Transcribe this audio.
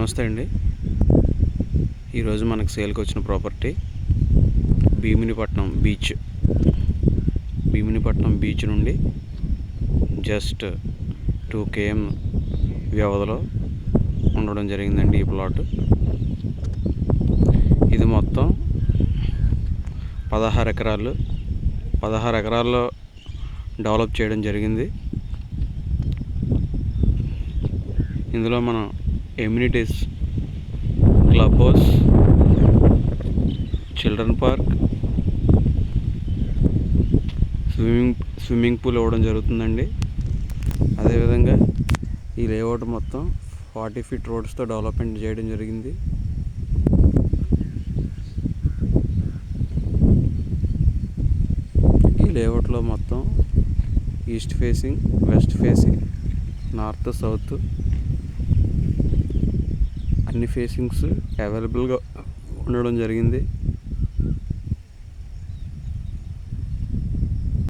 నమస్తే అండి. ఈరోజు మనకు సేల్కి వచ్చిన property Bheeminipatnam beach Bheeminipatnam beach నుండి జస్ట్ టూ కేఎం వ్యవధిలో ఉండడం జరిగిందండి ఈ ప్లాట్ ఇది మొత్తం పదహారు ఎకరాలు. పదహారు ఎకరాల్లో డెవలప్ చేయడం జరిగింది. ఇందులో మనం amenities club house children park swimming swimming pool ఇవ్వడం జరుగుతుందండి. అదేవిధంగా ఈ లేఅవుట్ మొత్తం ఫార్టీ ఫీట్ రోడ్స్తో డెవలప్మెంట్ చేయడం జరిగింది. ఈ లేఅవుట్లో మొత్తం east facing west facing north south అన్ని ఫేసింగ్స్ అవైలబుల్గా ఉండడం జరిగింది.